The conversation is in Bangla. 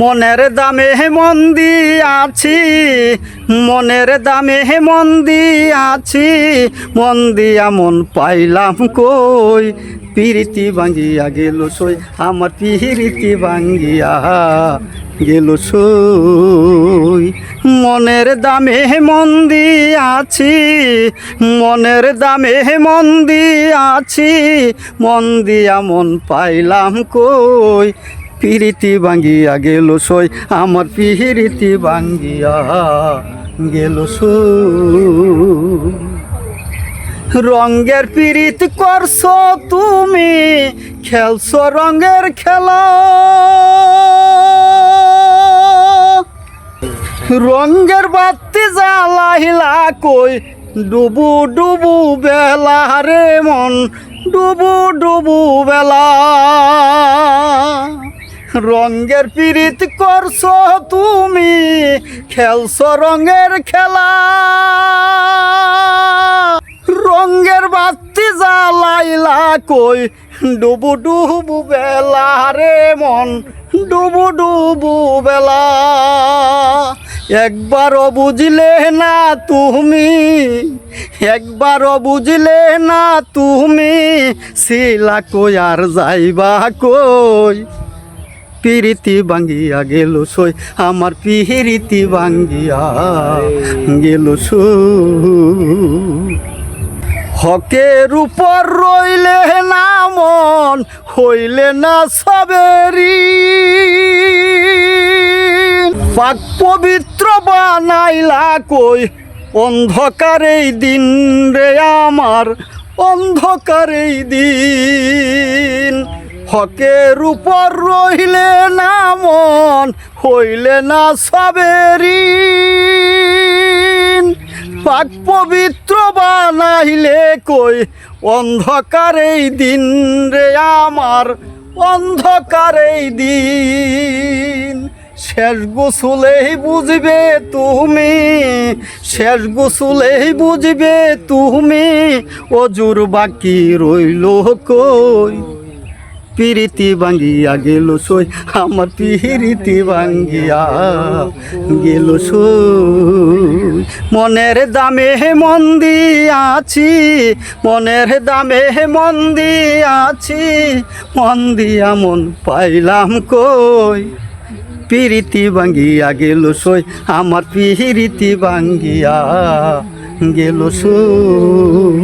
মনের দামে মন্দি আছি, মনের দামে মন্দি আছি মন্দি এমন পাইলাম কই? পিরিতি ভাঙ্গিয়া গেল সই, আমার পিরিতি ভাঙ্গিয়া গেল সই। মনের দামে মন্দি আছি, মনের দামে মন্দি আছি মন্দি এমন পাইলাম কই? পিরিতি ভাঙ্গিয়া গেল সই, আমার পিরিতি ভাঙ্গিয়া গেল রঙ্গের পিরিত করছ তুমি, খেলছো রঙ্গের খেলা। রঙ্গের বাতি জ্বালাইলা কই, ডুবু ডুবু বেলা রে মন, ডুবু ডুবু বেলা। রঙ্গের পিরিত করছ তুমি, খেলছো রঙ্গের খেলা। রঙ্গের বাতি জ্বালাইলা কই, ডুবু ডুবু বেলা রে মন, ডুবু ডুবু বেলা। একবারও বুঝলে না তুমি, একবারও বুঝলে না তুমি, শিলা কই আর যাইবা কই? পিরিতি ভাঙ্গিয়া গেল সই, আমার পিরিতি ভাঙ্গিয়া গেল হকের উপর রইলে না মন, হইলে না সবেরি পাক পবিত্র বানাইলা কই, অন্ধকার এই দিন রে আমার, অন্ধকার এই দিন। হকের উপর রইলে না মন, হইলে না সবেরি পাক পবিত্র বানাইলে কই অন্ধকার এই দিন রে আমার, অন্ধকার এই দিন। শেষ গোসলেই বুঝবে তুমি, শেষ গোসলেই বুঝবে তুমি, অজুর বাকি রইল কই? পিরিতি ভাঙ্গিয়া গেল সই, আমার পিরিতি ভাঙ্গিয়া গেল সই। মনের দামে মন্দি আছি মনের দামে মন্দি আছি মন্দি এমন পাইলাম কই? পিরিতি ভাঙ্গিয়া গেল সই, আমার পিরিতি ভাঙ্গিয়া গেল সই।